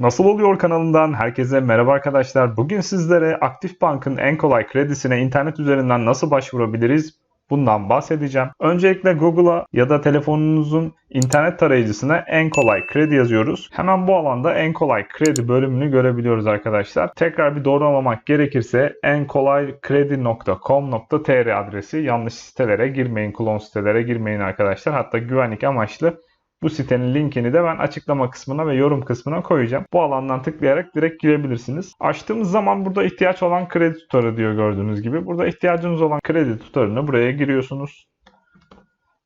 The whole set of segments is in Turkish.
Nasıl oluyor kanalından herkese merhaba arkadaşlar. Bugün sizlere Aktif Bank'ın en kolay kredisine internet üzerinden nasıl başvurabiliriz bundan bahsedeceğim. Öncelikle Google'a ya da telefonunuzun internet tarayıcısına en kolay kredi yazıyoruz. Hemen bu alanda en kolay kredi bölümünü görebiliyoruz arkadaşlar. Tekrar bir doğrulamak gerekirse enkolaykredi.com.tr adresi yanlış sitelere girmeyin, klon sitelere girmeyin arkadaşlar. Hatta güvenlik amaçlı bu sitenin linkini de ben açıklama kısmına ve yorum kısmına koyacağım. Bu alandan tıklayarak direkt girebilirsiniz. Açtığımız zaman burada ihtiyaç olan kredi tutarı diyor gördüğünüz gibi. Burada ihtiyacınız olan kredi tutarını buraya giriyorsunuz.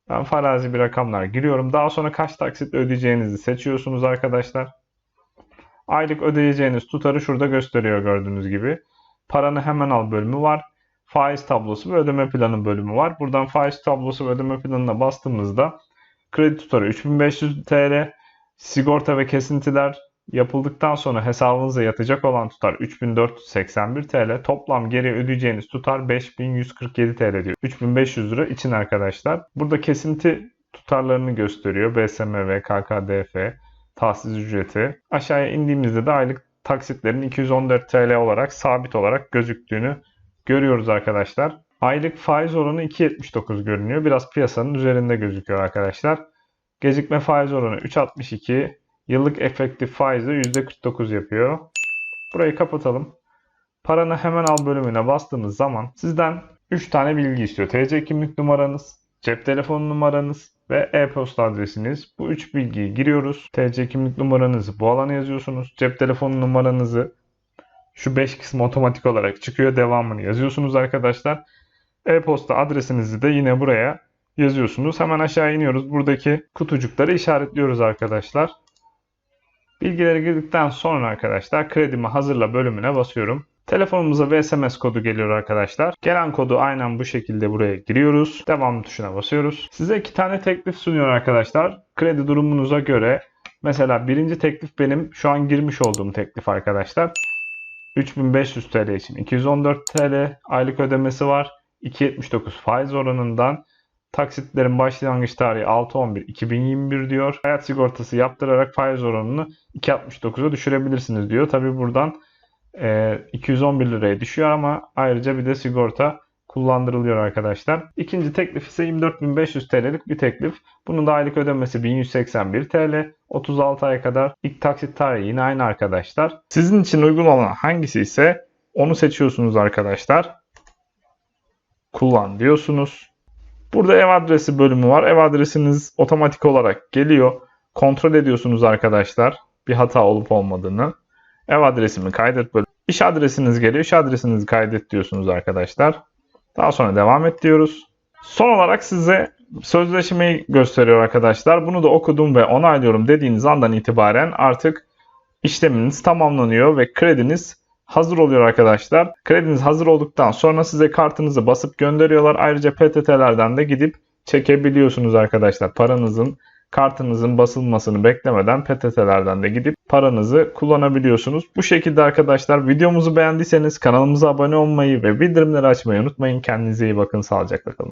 Ben farazi bir rakamlar giriyorum. Daha sonra kaç taksit ödeyeceğinizi seçiyorsunuz arkadaşlar. Aylık ödeyeceğiniz tutarı şurada gösteriyor gördüğünüz gibi. Paranı hemen al bölümü var. Faiz tablosu ve ödeme planı bölümü var. Buradan faiz tablosu ve ödeme planına bastığımızda kredi tutarı 3500 TL, sigorta ve kesintiler yapıldıktan sonra hesabınıza yatacak olan tutar 3481 TL, toplam geri ödeyeceğiniz tutar 5147 TL diyor. 3500 lira için arkadaşlar. Burada kesinti tutarlarını gösteriyor. BSMV, KKDF, tahsis ücreti. Aşağıya indiğimizde de aylık taksitlerin 214 TL olarak sabit olarak gözüktüğünü görüyoruz arkadaşlar. Aylık faiz oranı 2.79 görünüyor. Biraz piyasanın üzerinde gözüküyor arkadaşlar. Gecikme faiz oranı 3.62. Yıllık efektif faiz de %49 yapıyor. Burayı kapatalım. Paranı hemen al bölümüne bastığımız zaman sizden 3 tane bilgi istiyor. TC kimlik numaranız, cep telefonu numaranız ve e-posta adresiniz. Bu 3 bilgiyi giriyoruz. TC kimlik numaranızı bu alana yazıyorsunuz. Cep telefonu numaranızı şu 5 kısım otomatik olarak çıkıyor. Devamını yazıyorsunuz arkadaşlar. E-posta adresinizi de yine buraya yazıyorsunuz. Hemen aşağı iniyoruz. Buradaki kutucukları işaretliyoruz arkadaşlar. Bilgileri girdikten sonra arkadaşlar kredimi hazırla bölümüne basıyorum. Telefonumuza SMS kodu geliyor arkadaşlar. Gelen kodu aynen bu şekilde buraya giriyoruz. Devam tuşuna basıyoruz. Size iki tane teklif sunuyor arkadaşlar. Kredi durumunuza göre. Mesela birinci teklif benim şu an girmiş olduğum teklif arkadaşlar. 3500 TL için 214 TL aylık ödemesi var. 2.79 faiz oranından taksitlerin başlangıç tarihi 6.11.2021 diyor. Hayat sigortası yaptırarak faiz oranını 2.69'a düşürebilirsiniz diyor. Tabi buradan e, 211 liraya düşüyor ama ayrıca bir de sigorta kullandırılıyor arkadaşlar. İkinci teklif ise 24.500 TL'lik bir teklif. Bunun da aylık ödemesi 1181 TL. 36 ay kadar ilk taksit tarihi yine aynı arkadaşlar. Sizin için uygun olan hangisi ise onu seçiyorsunuz arkadaşlar. Kullan diyorsunuz. Burada ev adresi bölümü var. Ev adresiniz otomatik olarak geliyor. Kontrol ediyorsunuz arkadaşlar bir hata olup olmadığını. Ev adresimi kaydet bölümü. İş adresiniz geliyor. İş adresinizi kaydet diyorsunuz arkadaşlar. Daha sonra devam et diyoruz. Son olarak size sözleşmeyi gösteriyor arkadaşlar. Bunu da okudum ve onaylıyorum dediğiniz andan itibaren artık işleminiz tamamlanıyor ve krediniz hazır oluyor arkadaşlar. Krediniz hazır olduktan sonra size kartınızı basıp gönderiyorlar. Ayrıca PTT'lerden de gidip çekebiliyorsunuz arkadaşlar. Paranızın kartınızın basılmasını beklemeden PTT'lerden de gidip paranızı kullanabiliyorsunuz. Bu şekilde arkadaşlar videomuzu beğendiyseniz kanalımıza abone olmayı ve bildirimleri açmayı unutmayın. Kendinize iyi bakın. Sağlıcakla kalın.